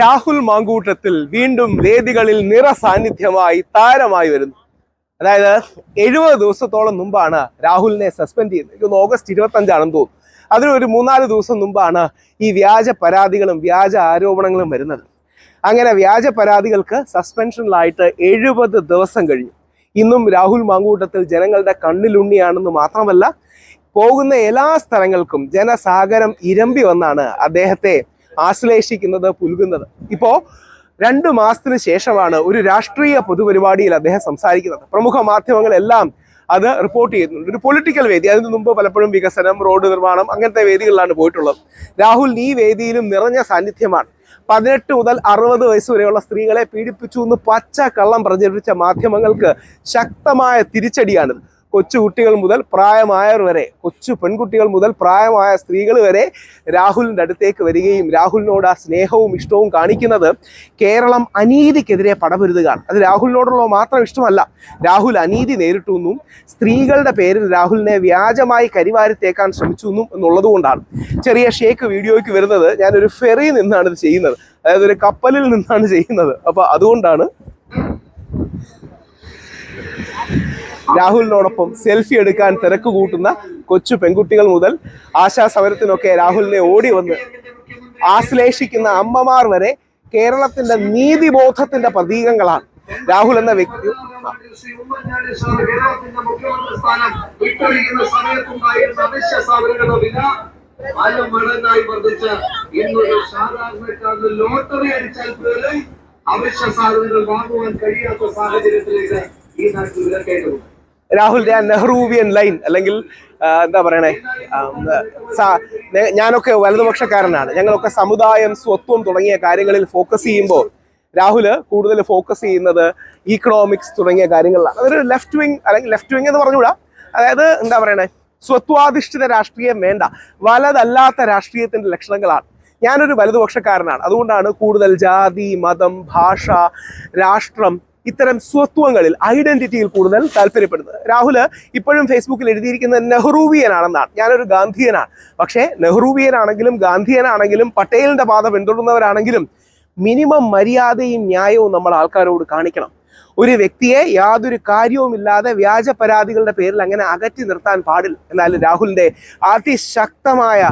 രാഹുൽ മാങ്കൂട്ടത്തിൽ വീണ്ടും വേദികളിൽ നിറ സാന്നിധ്യമായി താരമായി വരുന്നു. അതായത് എഴുപത് ദിവസത്തോളം മുമ്പാണ് രാഹുലിനെ സസ്പെൻഡ് ചെയ്യുന്നത്. എനിക്ക് ഓഗസ്റ്റ് ഇരുപത്തി അഞ്ചാണെന്ന് തോന്നുന്നു അതിനൊരു മൂന്നാൽ ദിവസം മുമ്പാണ് ഈ വ്യാജ പരാതികളും വ്യാജ ആരോപണങ്ങളും വരുന്നത്. അങ്ങനെ വ്യാജ പരാതികൾക്ക് സസ്പെൻഷനിലായിട്ട് എഴുപത് ദിവസം കഴിഞ്ഞു. ഇന്നും രാഹുൽ മാങ്കൂട്ടത്തിൽ ജനങ്ങളുടെ കണ്ണിലുണ്ണിയാണെന്ന് മാത്രമല്ല പോകുന്ന എല്ലാ സ്ഥലങ്ങൾക്കും ജനസാഗരം ഇരമ്പി വന്നാണ് അദ്ദേഹത്തെ ആശ്ലേഷിക്കുന്നത് പുൽകുന്നത്. ഇപ്പോ രണ്ട് മാസത്തിന് ശേഷമാണ് ഒരു രാഷ്ട്രീയ പൊതുപരിപാടിയിൽ അദ്ദേഹം സംസാരിക്കുന്നത്. പ്രമുഖ മാധ്യമങ്ങളെല്ലാം അത് റിപ്പോർട്ട് ചെയ്യുന്നുണ്ട്. ഒരു പൊളിറ്റിക്കൽ വേദി അതിന് മുമ്പ് പലപ്പോഴും വികസനം റോഡ് നിർമ്മാണം അങ്ങനത്തെ വേദികളിലാണ് പോയിട്ടുള്ളത്. രാഹുൽ ഈ വേദിയിലും നിറഞ്ഞ സാന്നിധ്യമാണ്. പതിനെട്ട് മുതൽ അറുപത് വയസ്സ് വരെയുള്ള സ്ത്രീകളെ പീഡിപ്പിച്ചു എന്ന് പച്ച കള്ളം പ്രചരിപ്പിച്ച മാധ്യമങ്ങൾക്ക് ശക്തമായ തിരിച്ചടിയാണിത്. കൊച്ചു കുട്ടികൾ മുതൽ പ്രായമായവർ വരെ കൊച്ചു പെൺകുട്ടികൾ മുതൽ പ്രായമായ സ്ത്രീകൾ വരെ രാഹുലിന്റെ അടുത്തേക്ക് വരികയും രാഹുലിനോട് ആ സ്നേഹവും ഇഷ്ടവും കാണിക്കുന്നത് കേരളം അനീതിക്കെതിരെ പടപൊരുതുകയാണ്. അത് രാഹുലിനോടുള്ള മാത്രം ഇഷ്ടമല്ല. രാഹുൽ അനീതി നേരിട്ടു എന്നും സ്ത്രീകളുടെ പേരിൽ രാഹുലിനെ വ്യാജമായി കരിവാരിത്തേക്കാൻ ശ്രമിച്ചു എന്നും എന്നുള്ളതുകൊണ്ടാണ് ചെറിയ ഷേക്ക് വീഡിയോയ്ക്ക് വരുന്നത് ഞാനൊരു ഫെറിയിൽ നിന്നാണ് ഇത് ചെയ്യുന്നത്. അതായത് ഒരു കപ്പലിൽ നിന്നാണ് ചെയ്യുന്നത്. അപ്പോൾ അതുകൊണ്ടാണ് രാഹുലിനോടൊപ്പം സെൽഫി എടുക്കാൻ തിരക്ക് കൂട്ടുന്ന കൊച്ചു പെൺകുട്ടികൾ മുതൽ ആശാ സമരത്തിനൊക്കെ രാഹുലിനെ ഓടി വന്ന് ആശ്ലേഷിക്കുന്ന അമ്മമാർ വരെ കേരളത്തിന്റെ നീതിബോധത്തിന്റെ പ്രതീകങ്ങളാണ്. രാഹുൽ എന്ന വ്യക്തി ഇന്നൊരു ലോട്ടറി അവശ്യ സാധനങ്ങൾ വാങ്ങുവാൻ കഴിയാത്ത സാഹചര്യത്തിലേക്ക് ഈ നാട്ടിൽ വിലക്കേണ്ടതുണ്ട്. രാഹുൽ നെഹ്റൂവിയൻ ലൈൻ അല്ലെങ്കിൽ എന്താ പറയണേ? ഞാനൊക്കെ വലതുപക്ഷക്കാരനാണ്. ഞങ്ങളൊക്കെ സമുദായം സ്വത്വം തുടങ്ങിയ കാര്യങ്ങളിൽ ഫോക്കസ് ചെയ്യുമ്പോൾ രാഹുൽ കൂടുതൽ ഫോക്കസ് ചെയ്യുന്നത് ഇക്കണോമിക്സ് തുടങ്ങിയ കാര്യങ്ങളിലാണ്. അതൊരു ലെഫ്റ്റ് വിങ് അല്ലെങ്കിൽ ലെഫ്റ്റ് വിങ് എന്ന് പറഞ്ഞുകൂടാ. അതായത് എന്താ പറയണേ? സ്വത്വാധിഷ്ഠിത രാഷ്ട്രീയം വേണ്ട. വലതല്ലാത്ത രാഷ്ട്രീയത്തിന്റെ ലക്ഷണങ്ങളാണ്. ഞാനൊരു വലതുപക്ഷക്കാരനാണ്. അതുകൊണ്ടാണ് കൂടുതൽ ജാതി മതം ഭാഷ രാഷ്ട്രം ഇത്തരം സ്വത്വങ്ങളിൽ ഐഡന്റിറ്റിയിൽ കൂടുതൽ താല്പര്യപ്പെടുന്നത്. രാഹുൽ ഇപ്പോഴും ഫേസ്ബുക്കിൽ എഴുതിയിരിക്കുന്നത് നെഹ്റൂവിയനാണെന്നാണ്. ഞാനൊരു ഗാന്ധിയനാണ് പക്ഷേ നെഹ്റൂവിയനാണെങ്കിലും ഗാന്ധിയനാണെങ്കിലും പട്ടേലിന്റെ പാത പിന്തുടരുന്നവരാണെങ്കിലും മിനിമം മര്യാദയും ന്യായവും നമ്മൾ ആൾക്കാരോട് കാണിക്കണം. ഒരു വ്യക്തിയെ യാതൊരു കാര്യവുമില്ലാതെ വ്യാജ പരാതികളുടെ പേരിൽ അങ്ങനെ അകറ്റി നിർത്താൻ പാടില്ല. എന്നാൽ രാഹുലിന്റെ അതിശക്തമായ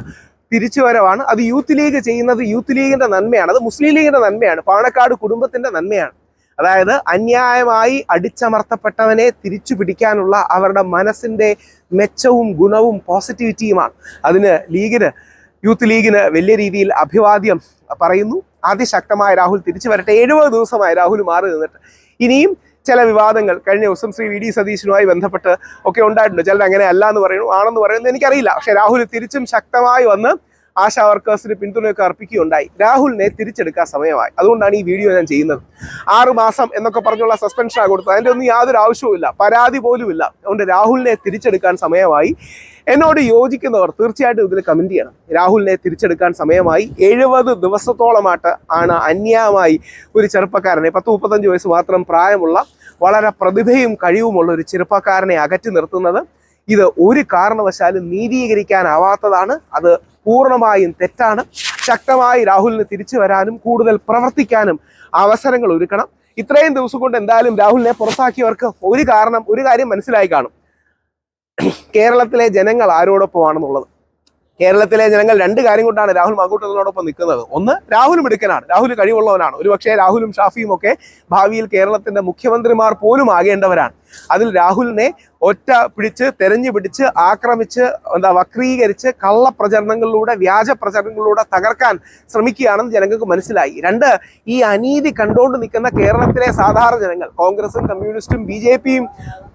തിരിച്ചുവരവാണ്. അത് യൂത്ത് ലീഗ് ചെയ്യുന്നത് യൂത്ത് ലീഗിന്റെ നന്മയാണ്. അത് മുസ്ലിം ലീഗിന്റെ നന്മയാണ്. പാണക്കാട് കുടുംബത്തിന്റെ നന്മയാണ്. അതായത് അന്യായമായി അടിച്ചമർത്തപ്പെട്ടവനെ തിരിച്ചു പിടിക്കാനുള്ള അവരുടെ മനസ്സിന്റെ മെച്ചവും ഗുണവും പോസിറ്റിവിറ്റിയുമാണ്. അതിന് ലീഗിന് യൂത്ത് ലീഗിന് വലിയ രീതിയിൽ അഭിവാദ്യം പറയുന്നു. അതിശക്തമായ രാഹുൽ തിരിച്ചു വരട്ടെ. എഴുപത് ദിവസമായി രാഹുൽ മാറി നിന്നിട്ട്. ഇനിയും ചില വിവാദങ്ങൾ കഴിഞ്ഞ ദിവസം ശ്രീ വി ഡി സതീശനുമായി ബന്ധപ്പെട്ട് ഒക്കെ ഉണ്ടായിട്ടുണ്ട്. ചിലർ അങ്ങനെ അല്ല എന്ന് പറയുന്നു ആണെന്ന് പറയുന്നത് എനിക്കറിയില്ല. പക്ഷേ രാഹുൽ തിരിച്ചും ശക്തമായി വന്ന് ആശാ വർക്കേഴ്സിന് പിന്തുണയൊക്കെ അർപ്പിക്കുകയുണ്ടായി. രാഹുലിനെ തിരിച്ചെടുക്കാൻ സമയമായി. അതുകൊണ്ടാണ് ഈ വീഡിയോ ഞാൻ ചെയ്യുന്നത്. ആറ് മാസം എന്നൊക്കെ പറഞ്ഞുള്ള സസ്പെൻഷനാണ് കൊടുത്തത്. അതിന്റെ ഒന്നും യാതൊരു ആവശ്യവുമില്ല പരാതി പോലുമില്ല അതുകൊണ്ട് രാഹുലിനെ തിരിച്ചെടുക്കാൻ സമയമായി. എന്നോട് യോജിക്കുന്നവർ തീർച്ചയായിട്ടും ഇതിൽ കമന്റ് ചെയ്യണം. രാഹുലിനെ തിരിച്ചെടുക്കാൻ സമയമായി. എഴുപത് ദിവസത്തോളമായിട്ട് ആണ് അന്യായമായി ഒരു ചെറുപ്പക്കാരനെ പത്ത് മുപ്പത്തഞ്ച് വയസ്സ് മാത്രം പ്രായമുള്ള വളരെ പ്രതിഭയും കഴിവുമുള്ള ഒരു ചെറുപ്പക്കാരനെ അകറ്റി നിർത്തുന്നത്. ഇത് ഒരു കാരണവശാലും നീതീകരിക്കാനാവാത്തതാണ്. അത് പൂർണമായും തെറ്റാണ്. ശക്തമായി രാഹുലിന് തിരിച്ചു വരാനും കൂടുതൽ പ്രവർത്തിക്കാനും അവസരങ്ങൾ ഒരുക്കണം. ഇത്രയും ദിവസം കൊണ്ട് എന്തായാലും രാഹുലിനെ പുറത്താക്കിയവർക്ക് ഒരു കാരണം ഒരു കാര്യം മനസ്സിലായി കാണും. കേരളത്തിലെ ജനങ്ങൾ ആരോടൊപ്പമാണെന്നുള്ളത്. കേരളത്തിലെ ജനങ്ങൾ രണ്ട് കാര്യം കൊണ്ടാണ് രാഹുൽ മാങ്കൂട്ടത്തിനോടൊപ്പം നിൽക്കുന്നത്. ഒന്ന് രാഹുലും മിടുക്കനാണ്. രാഹുൽ കഴിവുള്ളവനാണ്. ഒരുപക്ഷെ രാഹുലും ഷാഫിയും ഒക്കെ ഭാവിയിൽ കേരളത്തിന്റെ മുഖ്യമന്ത്രിമാർ പോലും ആകേണ്ടവരാണ്. അതിൽ രാഹുലിനെ ഒറ്റ പിടിച്ച് തെരഞ്ഞു പിടിച്ച് ആക്രമിച്ച് എന്താ വക്രീകരിച്ച് കള്ളപ്രചരണങ്ങളിലൂടെ വ്യാജ പ്രചരണങ്ങളിലൂടെ തകർക്കാൻ ശ്രമിക്കുകയാണെന്ന് ജനങ്ങൾക്ക് മനസ്സിലായി. രണ്ട് ഈ അനീതി കണ്ടുകൊണ്ട് നിൽക്കുന്ന കേരളത്തിലെ സാധാരണ ജനങ്ങൾ കോൺഗ്രസും കമ്മ്യൂണിസ്റ്റും ബി ജെ പിയും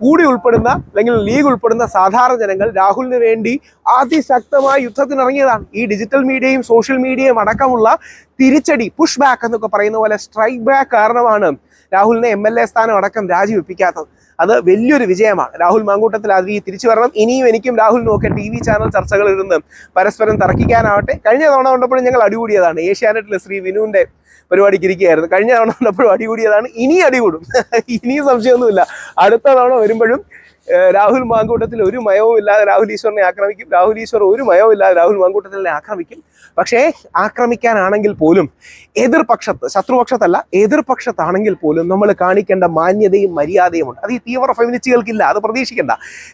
കൂടി ഉൾപ്പെടുന്ന അല്ലെങ്കിൽ ലീഗ് ഉൾപ്പെടുന്ന സാധാരണ ജനങ്ങൾ രാഹുലിന് വേണ്ടി അതിശക്തമായ യുദ്ധത്തിനിറങ്ങിയതാണ് ഈ ഡിജിറ്റൽ മീഡിയയും സോഷ്യൽ മീഡിയയും അടക്കമുള്ള തിരിച്ചടി പുഷ് ബാക്ക് എന്നൊക്കെ പറയുന്ന പോലെ സ്ട്രൈക്ക് ബാക്ക് കാരണമാണ് രാഹുലിനെ എം എൽ എ സ്ഥാനം അടക്കം രാജിവെപ്പിക്കാത്തത്. അത് വലിയൊരു വിജയമാണ്. രാഹുൽ മാങ്കൂട്ടത്തിൽ അത് തിരിച്ചു വരണം. ഇനിയും എനിക്കും രാഹുലിനും ഒക്കെ ടി വി ചാനൽ ചർച്ചകളിൽ നിന്ന് പരസ്പരം തർക്കിക്കാനാവട്ടെ. കഴിഞ്ഞ തവണ കണ്ടപ്പോഴും ഞങ്ങൾ അടികൂടിയതാണ്. ഏഷ്യാനെറ്റിലെ ശ്രീ വിനുവിന്റെ പരിപാടിക്ക് ഇരിക്കുകയായിരുന്നു. കഴിഞ്ഞ തവണ കണ്ടപ്പോഴും അടികൂടിയതാണ്. ഇനി അടികൂടും. ഇനിയും സംശയമൊന്നുമില്ല. അടുത്ത തവണ വരുമ്പോഴും രാഹുൽ മാങ്കൂട്ടത്തിൽ ഒരു മയവും ഇല്ലാതെ രാഹുൽ ഈശ്വറിനെ ആക്രമിക്കും. രാഹുൽ ഈശ്വർ ഒരു മയവും ഇല്ലാതെ രാഹുൽ മാങ്കൂട്ടത്തിനെ ആക്രമിക്കും. പക്ഷേ ആക്രമിക്കാനാണെങ്കിൽ പോലും എതിർപക്ഷത്ത് ശത്രുപക്ഷത്തല്ല എതിർപക്ഷത്താണെങ്കിൽ പോലും നമ്മൾ കാണിക്കേണ്ട മാന്യതയും മര്യാദയും ഉണ്ട്. അത് ഈ തീവ്ര ഫെമിനിസ്റ്റുകൾക്കില്ല അത് പ്രതീക്ഷിക്കേണ്ട.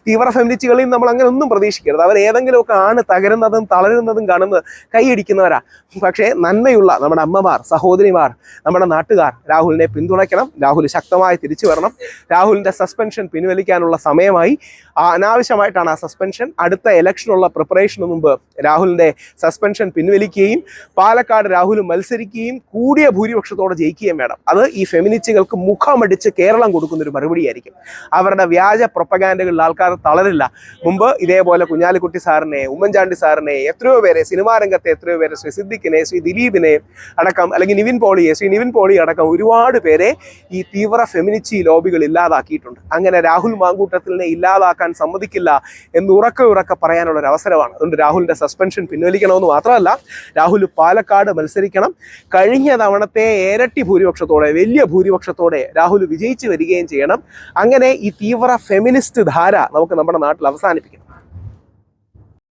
തീവ്ര ഫെമിനിസ്റ്റുകളിൽ നമ്മൾ അങ്ങനെ ഒന്നും പ്രതീക്ഷിക്കരുത്. അവർ ഏതെങ്കിലുമൊക്കെ ആണ് തകരുന്നതും തളരുന്നതും കാണുന്നത് കൈയടിക്കുന്നവരാ. പക്ഷേ നന്മയുള്ള നമ്മുടെ അമ്മമാർ സഹോദരിമാർ നമ്മുടെ നാട്ടുകാർ രാഹുലിനെ പിന്തുണയ്ക്കണം. രാഹുൽ ശക്തമായി തിരിച്ചു വരണം. രാഹുലിന്റെ സസ്പെൻഷൻ പിൻവലിക്കാനുള്ള സമയമായി. അനാവശ്യമായിട്ടാണ് ആ സസ്പെൻഷൻ അടുത്ത ഇലക്ഷനുള്ള പ്രിപ്പറേഷന് മുമ്പ് രാഹുലിന്റെ സസ്പെൻഷൻ പിൻവലിക്കുകയും പാലക്കാട് രാഹുൽ മത്സരിക്കുകയും കൂടിയ ഭൂരിപക്ഷത്തോടെ ജയിക്കുകയും വേണം. അത് ഈ ഫെമിനിസ്റ്റുകൾക്ക് മുഖമടിച്ച് കേരളം കൊടുക്കുന്ന ഒരു മറുപടിയായിരിക്കും. അവരുടെ വ്യാജ പ്രൊപ്പഗാൻഡകളിൽ ആൾക്കാർ തളരില്ല. മുമ്പ് ഇതേപോലെ കുഞ്ഞാലിക്കുട്ടി സാറിനെ ഉമ്മൻചാണ്ടി സാറിനെ എത്രയോ പേരെ സിനിമാ രംഗത്തെ എത്രയോ പേരെ ശ്രീ സിദ്ദിഖിനെ ശ്രീ ദിലീപിനെ അടക്കം അല്ലെങ്കിൽ നിവിൻ പോളിയെ ശ്രീ നിവിൻ പോളി അടക്കം ഒരുപാട് പേരെ ഈ തീവ്ര ഫെമിനിറ്റി ലോബികൾ ഇല്ലാതാക്കിയിട്ടുണ്ട്. അങ്ങനെ രാഹുൽ മാങ്കൂട്ടത്തിനെ ഇല്ലാതാക്കാൻ സമ്മതിക്കില്ല എന്ന് ഉറക്കെ ഉറക്കെ പറയാനുള്ള ഒരു അവസരമാണ്. അതുകൊണ്ട് രാഹുലിന്റെ സസ്പെൻഷൻ പിൻവലിക്കണമെന്ന് മാത്രമല്ല രാഹുൽ പാലക്കാട് മത്സരിക്കണം. കഴിഞ്ഞ തവണത്തെ ഇരട്ടി ഭൂരിപക്ഷത്തോടെ വലിയ ഭൂരിപക്ഷത്തോടെ രാഹുൽ വിജയിച്ചു വരികയും ചെയ്യണം. അങ്ങനെ ഈ തീവ്ര ഫെമിനിസ്റ്റ് ധാര നമുക്ക് നമ്മുടെ നാട്ടിൽ അവസാനിപ്പിക്കണം.